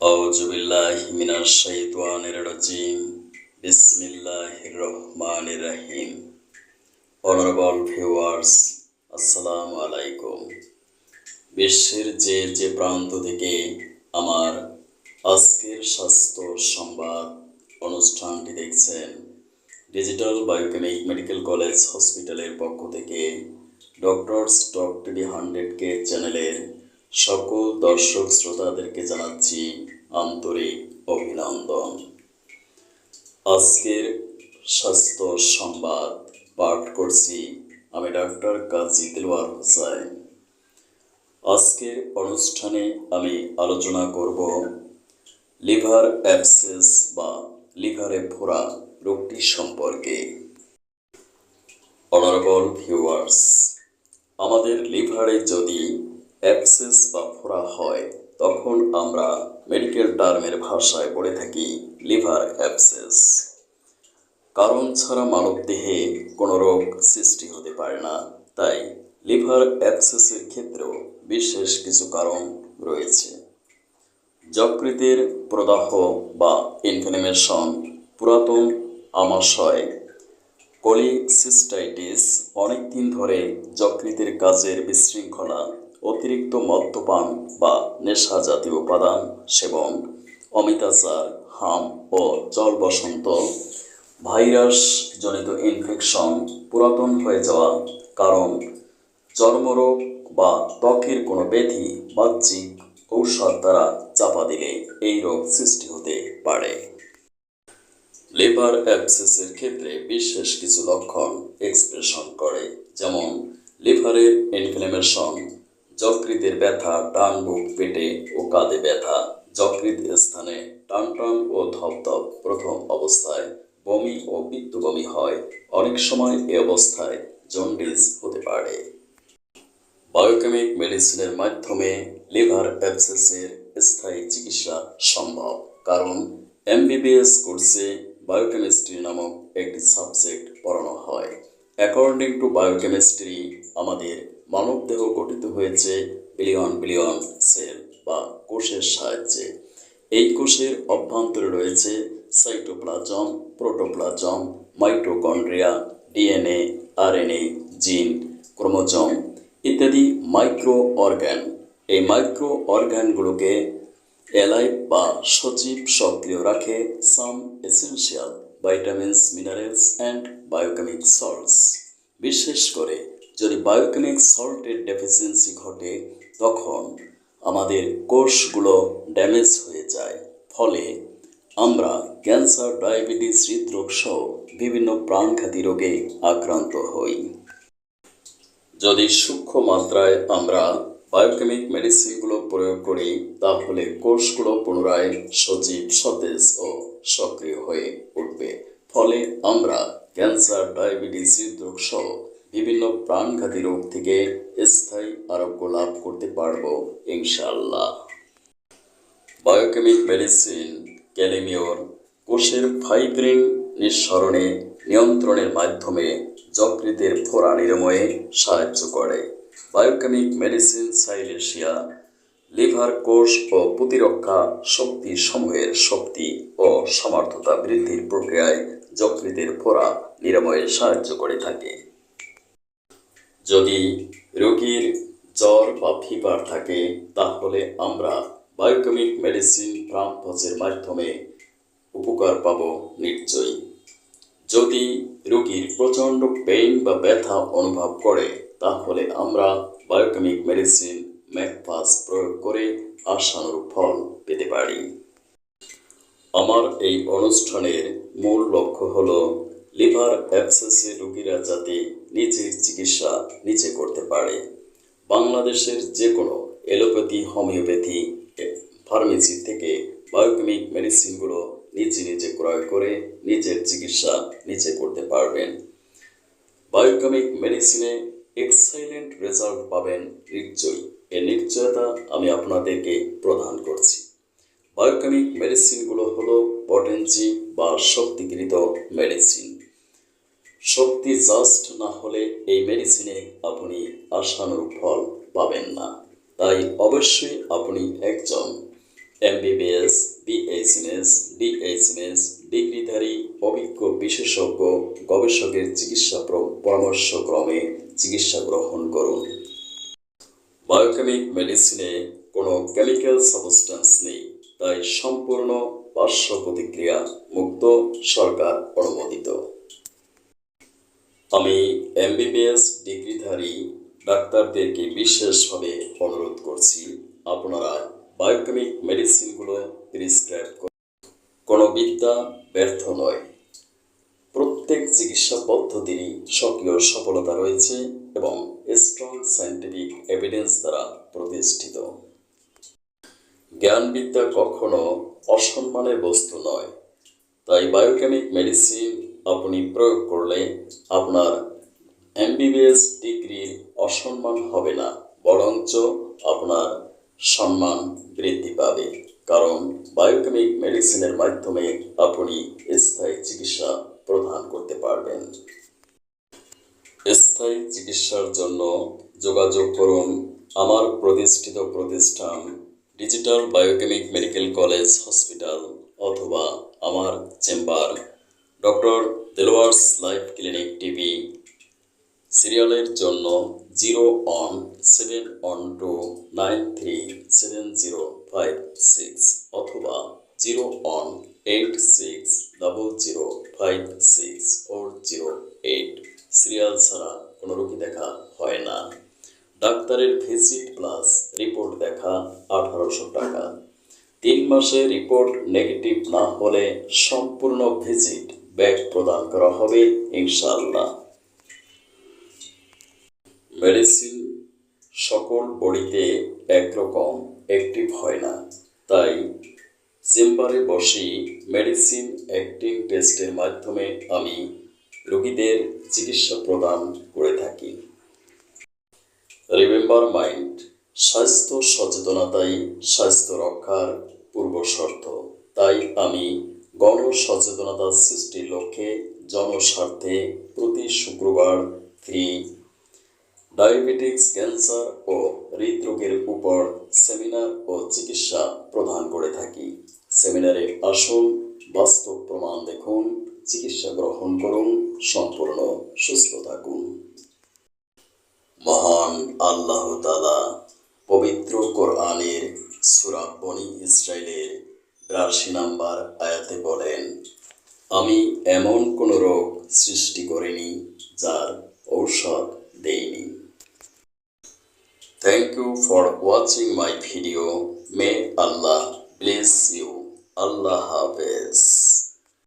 أعوذ بالله من الشيطان الرجيم بسم الله الرحمن الرحيم Honorable viewers আসসালামু আলাইকুম বিশ্বের যে যে প্রান্ত থেকে আমার আজকের স্বাস্থ্য সংবাদ অনুষ্ঠানটি দেখছেন ডিজিটাল বায়োকেমিক মেডিকেল কলেজ হসপিটালের পক্ষ থেকে ডক্টরস টক টিভি হান্ড্রেড কে চ্যানেলের সকল দর্শক শ্রোতাদেরকে জানাচ্ছি আন্তরিক অভিনন্দন। আজকের স্বাস্থ্য সংবাদ পাঠ করছি আমি ডাক্তার কাজী দিলওয়ার হোসাইন। আজকের অনুষ্ঠানে আমি আলোচনা করব লিভার অ্যাবসেস বা লিভারে ফোড়া রোগটি সম্পর্কে। অনারেবল ভিউয়ার্স আমাদের লিভারে যদি অ্যাবসেস বা ফোড়া হয়, তখন আমরা মেডিকেল টার্মের ভাষায় বলে থাকি লিভার অ্যাবসেস। কারণ ছাড়া মানবদেহে কোনো রোগ সৃষ্টি হতে পারে না, তাই লিভার অ্যাবসেসের ক্ষেত্রেও বিশেষ কিছু কারণ রয়েছে। যকৃতের প্রদাহ বা ইনফ্লামেশন পুরাতন আমাশয় কলিসিস্টাইটিস অনেক দিন ধরে যকৃতের কাজের বিশৃঙ্খলা অতিরিক্ত মদ্যপান বা নেশা জাতীয় উপাদান সেবন, অমিতাচার, হাম ও জল বসন্ত ভাইরাস জনিত ইনফেকশন পুরাতন হয়ে যাওয়া কারণ চর্মরোগ বা ত্বকের কোনো ব্যাধি বাহ্যিক ঔষধ দ্বারা চাপা দিলে এই রোগ সৃষ্টি হতে পারে। লিভার অ্যাবসেসের ক্ষেত্রে বিশেষ কিছু লক্ষণ এক্সপ্রেশন করে, যেমন লিভারের ইনফ্লামেশন যকৃতের ব্যথা ডান বুক পেটে ও কাঁধে ব্যথা। যকৃত স্থানে টান টান ও ধপধপ প্রথম অবস্থায় বমি ও পিত্ত বমি হয়। অনেক সময় এ অবস্থায় জন্ডিস হতে পারে। বায়োকেমিক মেডিসিনের মাধ্যমে লিভার অ্যাবসেসের স্থায়ী চিকিৎসা সম্ভব, কারণ এমবিবিএস কোর্সে বায়োকেমিস্ট্রি নামক একটি সাবজেক্ট পড়ানো হয়। অ্যাকর্ডিং টু বায়োকেমিস্ট্রি, আমাদের মানবদেহ গঠিত হয়েছে বিলিয়ন বিলিয়ন সেল বা কোষের সাহায্যে। এই কোষের অভ্যন্তরে রয়েছে cytoplasm protoplasm mitochondria DNA RNA gene chromosome ইত্যাদি মাইক্রো অর্গ্যান এই মাইক্রো অর্গ্যানগুলোকে এলাইভ বা সজীব সক্রিয় রাখে some essential vitamins minerals and biochemic salts বিশেষ করে যদি বায়োকেমিক সল্টের ডেফিসিয়েন্সি ঘটে, তখন আমাদের কোষগুলো ড্যামেজ হয়ে যায়। ফলে আমরা ক্যান্সার, ডায়াবেটিস, হৃদরোগ সহ বিভিন্ন প্রাণঘাতী রোগে আক্রান্ত হই। যদি সূক্ষ্ম মাত্রায় আমরা বায়োকেমিক মেডিসিনগুলো প্রয়োগ করি, তাহলে কোষগুলো পুনরায় সজীব, সতেজ ও সক্রিয় হয়ে উঠবে। ফলে আমরা ক্যান্সার, ডায়াবেটিস, হৃদরোগ সহ বিভিন্ন প্রাণঘাতী রোগ থেকে স্থায়ী আরোগ্য লাভ করতে পারব ইনশাল্লাহ বায়োকেমিক মেডিসিন ক্যালিমিওর কোষের ফাইব্রিন নিঃসরণে, নিয়ন্ত্রণের মাধ্যমে যকৃতের ফোড়া নিরাময়ে সাহায্য করে। বায়োকেমিক মেডিসিন সাইলেশিয়া লিভার কোষ ও প্রতিরক্ষা শক্তি সমূহের শক্তি ও সমর্থতা বৃদ্ধির প্রক্রিয়ায় যকৃতের ফোড়া নিরাময়ে সাহায্য করে থাকে। যদি রোগীর জ্বর বা ফিভার থাকে, তাহলে আমরা বায়োকেমিক মেডিসিন প্রাণপচের মাধ্যমে উপকার পাব নিশ্চয়ই। যদি রোগীর প্রচণ্ড পেইন বা ব্যথা অনুভব করে, তাহলে আমরা বায়োকেমিক মেডিসিন ম্যাকফাস প্রয়োগ করে আশানুরূপ ফল পেতে পারি। আমার এই অনুষ্ঠানের মূল লক্ষ্য হল লিভার অ্যাবসেসের রোগীরা যাতে নিজের চিকিৎসা নিজে করতে পারে। বাংলাদেশের যে কোনো এলোপ্যাথি, হোমিওপ্যাথি, ফার্মেসি থেকে বায়োকেমিক মেডিসিনগুলো নিজে নিজে ক্রয় করে নিজের চিকিৎসা নিজে করতে পারবেন। বায়োকেমিক মেডিসিনে এক্সাইলেন্ট রেজাল্ট পাবেন নিশ্চয়ই এর নিশ্চয়তা আমি আপনাদেরকে প্রদান করছি। বায়োকেমিক মেডিসিনগুলো হলো পটেন্সি বা শক্তিকৃত মেডিসিন। শক্তি জাস্ট না হলে এই মেডিসিনে আপনি আশানুরূপ ফল পাবেন না। তাই অবশ্যই আপনি একজন এমবিবিএস বিএইচএমএস ডিএইচএমএস ডিগ্রিধারী, অভিজ্ঞ বিশেষজ্ঞ, গবেষকের চিকিৎসা পরামর্শক্রমে চিকিৎসা গ্রহণ করুন। বায়োকেমিক মেডিসিনে কোনো কেমিক্যাল সাবস্টেন্স নেই, তাই সম্পূর্ণ পার্শ্ব প্রতিক্রিয়া মুক্ত সরকার অনুমোদিত। আমি এমবিবিএস ডিগ্রিধারী ডাক্তারদেরকে বিশেষভাবে অনুরোধ করছি আপনারা বায়োকেমিক মেডিসিনগুলো প্রিসক্রাইব করুন। কোনো বিদ্যা ব্যর্থ নয়। প্রত্যেক চিকিৎসা পদ্ধতিরই সক্রিয় সফলতা রয়েছে এবং স্ট্রং সায়েন্টিফিক এভিডেন্স দ্বারা প্রতিষ্ঠিত। জ্ঞানবিদ্যা কখনো অসম্মানের বস্তু নয়। তাই বায়োকেমিক মেডিসিন আপনি প্রয়োগ করলে আপনার এমবিবিএস ডিগ্রির অসম্মান হবে না, বরঞ্চ আপনার সম্মান বৃদ্ধি পাবে। কারণ বায়োকেমিক মেডিসিনের মাধ্যমে আপনি স্থায়ী চিকিৎসা প্রদান করতে পারবেন। স্থায়ী চিকিৎসার জন্য যোগাযোগ করুন আমার প্রতিষ্ঠিত প্রতিষ্ঠান digital biochemic medical college hospital অথবা আমার chamber. Doctor দেলোয়ার্স life clinic TV সিরিয়ালের জন্য zero one seven one two nine three seven zero five six অথবা zero one eight six double zero five six four zero eight. Serial ছাড়া কোনো রোগী দেখা হয় না। ডাক্তারের ভিজিট প্লাস রিপোর্ট দেখা আঠারোশো টাকা। তিন মাসে রিপোর্ট নেগেটিভ না হলে সম্পূর্ণ ভিজিট ব্যাক প্রদান করা হবে, ইনশাআল্লাহ। মেডিসিন সকল বডিতে একরকম অ্যাক্টিভ হয় না। তাই চেম্বারে বসেই মেডিসিন অ্যাক্টিং টেস্টের মাধ্যমে আমি রোগীদের চিকিৎসা প্রদান করে থাকি। রিমেম্বার মাইন্ড স্বাস্থ্য সচেতনতাই স্বাস্থ্য রক্ষার পূর্ব শর্ত। তাই আমি গণ সচেতনতা সৃষ্টির লক্ষ্যে জনস্বার্থে প্রতি শুক্রবার ফ্রি। ডায়াবেটিক্স, ক্যান্সার ও হৃদরোগের উপর সেমিনার ও চিকিৎসা প্রদান করে থাকি। সেমিনারে আসুন, বাস্তব প্রমাণ দেখুন, চিকিৎসা গ্রহণ করুন, সম্পূর্ণ সুস্থ থাকুন। মহান আল্লাহ তালা পবিত্র কোরআনের সুরা বনি ইসরায়েলের বিরাশি নাম্বার আয়াতে বলেন, আমি এমন কোন রোগ সৃষ্টি করিনি যার ঔষধ দেইনি। Thank you for watching my video may Allah bless you আল্লাহ হাফেজ।